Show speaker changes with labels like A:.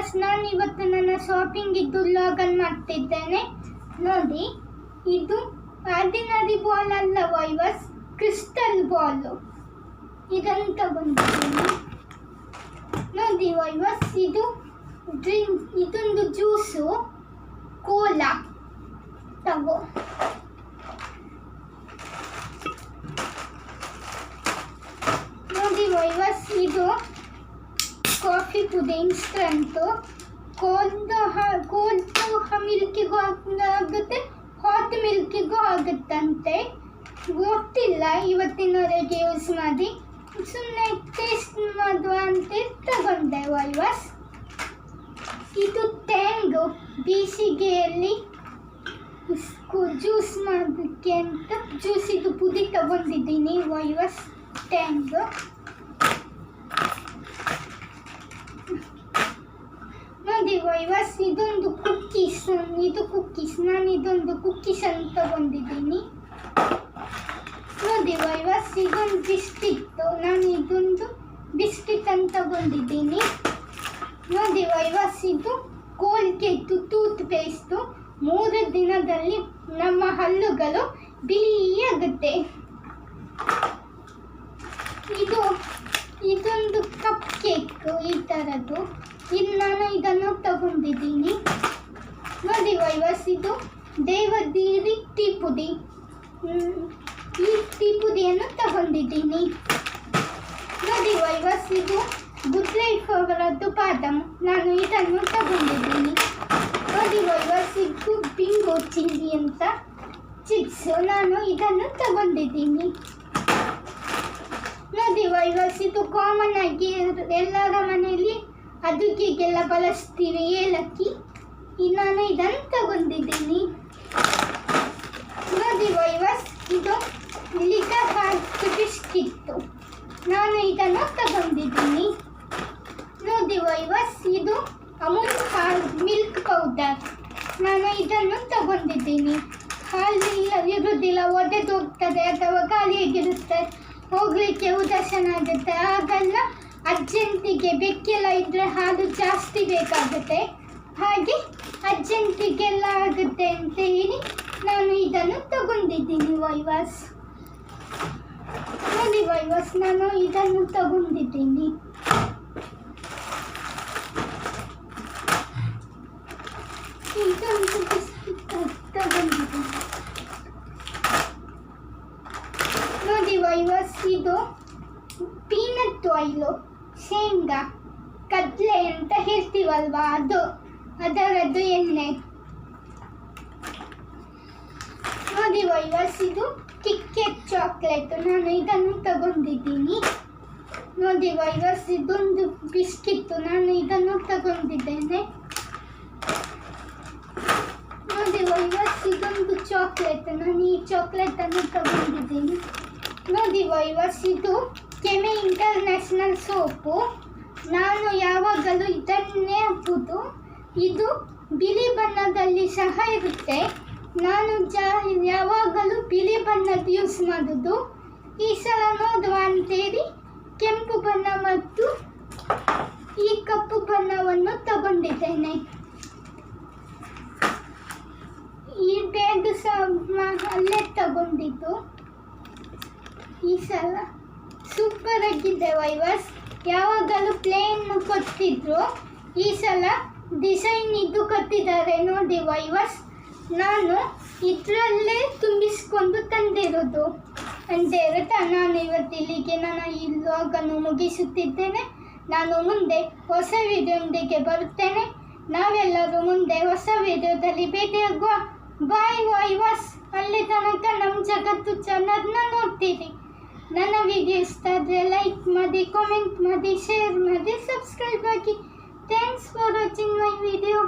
A: ವೈವಸ್ ನಾನು ಇವತ್ತು ನನ್ನ ಶಾಪಿಂಗ್ ಇದ್ದು ಲಾಗನ್ ಮಾಡ್ತಿದ್ದೇನೆ. ನೋಡಿ, ಇದು ಆರ್ಡಿನರಿ ಬಾಲ್ ಅಲ್ಲ ವೈವಸ್ ಕ್ರಿಸ್ಟಲ್ ಬಾಲು ಇದನ್ನು ತಗೊಂಡಿದ್ದೀನಿ ನೋಡಿ ವೈವಸ್ ಇದು ಡ್ರಿಂಕ್ ಇದೊಂದು ಜ್ಯೂಸು ಕೋಲಾ ತಗೋ. ನೋಡಿ ವೈವಸ್ ಇದು ಕಾಫಿ ಪುಡಿ ಇನ್ಸ್ಟಂಟು. ಕೋಲ್ದು ಕೋಲ್ದು ಮಿಲ್ಕಿಗೂ ಆಗುತ್ತೆ. ಹಾಟ್ ಮಿಲ್ಕಿಗೂ ಆಗುತ್ತಂತೆ. ಗೊತ್ತಿಲ್ಲ ಇವತ್ತಿನವರೆಗೆ ಯೂಸ್ ಮಾಡಿ. ಸುಮ್ಮನೆ ಟೇಸ್ಟ್ ಮಾಡುವ ಅಂತ ತಗೊಂಡೆ ವೈವಸ್. ಇದು ತೆಂಗು ಬೇಸಿಗೆಯಲ್ಲಿ ಜ್ಯೂಸ್ ಮಾಡೋಕ್ಕೆ ಅಂತ ಜ್ಯೂಸಿದು ಪುದಿ ತಗೊಂಡಿದ್ದೀನಿ ವೈವಸ್ ತೆಂಗು ವೈವಸ್ ಇದೊಂದು ಕುಕ್ಕೀಸ್, ಇದು ಕುಕ್ಕೀಸ್. ನಾನು ಇದೊಂದು ಕುಕ್ಕೀಸ್ ಅಂತ ತಗೊಂಡಿದ್ದೀನಿ ನೋಡಿ ವೈವಸ್ ಇದೊಂದು ಬಿಸ್ಟಿಕ್ ನಾನು ಇದೊಂದು ಬಿಸ್ಕಿಟ್ ಅಂತ ತಗೊಂಡಿದ್ದೀನಿ ನೋಡಿ ವೈವಸ್ ಇದು ಕೋಲ್ಗೇಟು ಟೂತ್ ಪೇಸ್ಟು ಮೂರು ದಿನದಲ್ಲಿ ನಮ್ಮ ಹಲ್ಲುಗಳು ಬಿಳಿಯಾಗುತ್ತೆ. ಇದು, ಇದೊಂದು ಕಪ್ ಕೇಕ್ ಈ ಥರದ್ದು. ಇದು ನಾನು ಇದನ್ನು ತಗೊಂಡಿದ್ದೀನಿ. ನೋಡಿ ವೈವಸ್ ಇದು ದೇವದಿರಿ ಟೀ ಪುಡಿ ಈ ಟೀ ತಗೊಂಡಿದ್ದೀನಿ. ನೋಡಿ ವೈವಸ್ ಇದು ಲೈಫ್ ಅವರದ್ದು ಬಾದಾಮ್ ನಾನು ಇದನ್ನು ತಗೊಂಡಿದ್ದೀನಿ. ನೋಡಿ ವೈವಸ್ ಇದು ಬಿಂಗೋ ಚಿಲ್ಲಿ ಅಂತ ಚಿಪ್ಸ್ ನಾನು ಇದನ್ನು ತಗೊಂಡಿದ್ದೀನಿ. ನೋಡಿ ವೈವಸ್ ಇದು ಕಾಮನ್ ಆಗಿ ಎಲ್ಲರ ಮನೆಯಲ್ಲಿ ಅಡುಗೆಗೆಲ್ಲ ಬಳಸ್ತೀವಿ ಏಲಕ್ಕಿ ನಾನು ಇದನ್ನು ತಗೊಂಡಿದ್ದೀನಿ. ನೋಡಿ ವೈವಸ್, ಇದು ಲಿಟರ್ ಬಿಸ್ಕಿತ್ತು ನಾನು ಇದನ್ನು ತಗೊಂಡಿದ್ದೀನಿ. ನೋಡಿ ವೈವಸ್, ಇದು ಅಮೂಲ್ ಹಾಲ್ ಮಿಲ್ಕ್ ಪೌಡರ್. ನಾನು ಇದನ್ನು ತಗೊಂಡಿದ್ದೀನಿ. ಹಾಲು ಇಲ್ಲ ಇರುವುದಿಲ್ಲ, ಒಡೆದು ಹೋಗ್ತದೆ ಅಥವಾ ಖಾಲಿಯಾಗಿರುತ್ತೆ. ಹೋಗಲಿಕ್ಕೆ ಉದಾಸೀನ ಆಗುತ್ತೆ ಆಗೆಲ್ಲ ಅರ್ಜೆಂಟಿಗೆ ಬೆಕ್ಕೆಲ್ಲ ಇದ್ದರೆ ಹಾಲು ಜಾಸ್ತಿ ಬೇಕಾಗುತ್ತೆ. ಹಾಗೆ ಅರ್ಜೆಂಟಿಗೆಲ್ಲ ಆಗುತ್ತೆ ಅಂತ ಹೇಳಿ ನಾನು ಇದನ್ನು ತಗೊಂಡಿದ್ದೀನಿ ವೈವಾಸ್. ನೋಡಿ ವೈವಾಸ್, ನಾನು ಇದನ್ನು ತಗೊಂಡಿದ್ದೀನಿ. ತಗೊಂಡಿದ್ದೀನಿ. ನೋಡಿ ವೈವಾಸ್, ಇದು ಪೀನಟ್ ಆಯಿಲು ಶೇಂಗಾ ಕಡಲೆ ಅಂತ ಹೇಳ್ತೀವಲ್ವಾ ಅದು? ಅದರದ್ದು ಎಣ್ಣೆ. ನೋಡಿ ವೈವಸ್ ಇದು ಕಿಕ್ಕೆಟ್ ಚಾಕ್ಲೇಟ್ ನಾನು ಇದನ್ನು ತಗೊಂಡಿದ್ದೀನಿ. ನೋಡಿ ವೈವಸ್ ಇದೊಂದು ಬಿಸ್ಕಿತ್ತು ನಾನು ಇದನ್ನು ತಗೊಂಡಿದ್ದೇನೆ. ನೋಡಿ ವೈವಸ್ ಇದೊಂದು ಚಾಕ್ಲೇಟ್ ನಾನು ಈ ಚಾಕ್ಲೇಟನ್ನು ತಗೊಂಡಿದ್ದೀನಿ. ನೋಡಿ ವೈವಸ್ ಇದು ಕೆಮೆ ಇಂಟರ್ನ್ಯಾಷನಲ್ ಸೋಪು. ನಾನು ಯಾವಾಗಲೂ ಇದನ್ನೇ ಹಬ್ಬುದು ಇದು ಬಿಳಿ ಬಣ್ಣದಲ್ಲಿ ಸಹ ಇರುತ್ತೆ. ನಾನು ಜಾ ಯಾವಾಗಲೂ ಬಿಳಿ ಬಣ್ಣದ ಯೂಸ್ ಮಾಡೋದು. ಈ ಸಲ ನೋಡುವ ಅಂತೇಳಿ ಕೆಂಪು ಬಣ್ಣ ಮತ್ತು ಈ ಕಪ್ಪು ಬಣ್ಣವನ್ನು ತಗೊಂಡಿದ್ದೇನೆ. ಈ ಬ್ಯಾಗ್ ಸಹ ಅಲ್ಲೇ ತಗೊಂಡಿದ್ದು. ಈ ಸಲ ಸೂಪರ್ ಆಗಿದೆ ವೈವರ್ಸ್ ಯಾವಾಗಲೂ ಪ್ಲೇನ್ ಕೊಟ್ಟಿದ್ರು ಈ ಸಲ ಡಿಸೈನ್ ಇದು ಕೊಟ್ಟಿದ್ದಾರೆ ನೋಡಿ ವೈವರ್ಸ್ ನಾನು ಇದರಲ್ಲೇ ತುಂಬಿಸ್ಕೊಂಡು ತಂದಿರೋದು. ಅಂತ ಇರುತ್ತೆ ನಾನು ಇವತ್ತು ಇಲ್ಲಿಗೆ ನಾನು ಈ ಮುಗಿಸುತ್ತಿದ್ದೇನೆ. ನಾನು ಮುಂದೆ ಹೊಸ ವಿಡಿಯೋದೊಂದಿಗೆ ಬರುತ್ತೇನೆ. ನಾವೆಲ್ಲರೂ ಮುಂದೆ ಹೊಸ ವಿಡಿಯೋದಲ್ಲಿ ಭೇಟಿಯಾಗುವ. ಬಾಯ್ ವೈವಸ್ ಅಲ್ಲಿ ತನಕ ನಮ್ಮ ಜಗತ್ತು ಚಾನಲ್ನ ನೋಡ್ತೀರಿ. ನನ್ನ ವಿಡಿಯೋ ಇಷ್ಟ ಆದರೆ ಲೈಕ್ ಮಾಡಿ ಕಾಮೆಂಟ್ ಮಾಡಿ ಶೇರ್ ಮಾಡಿ ಸಬ್ಸ್ಕ್ರೈಬ್ ಆಗಿ thanks for watching my video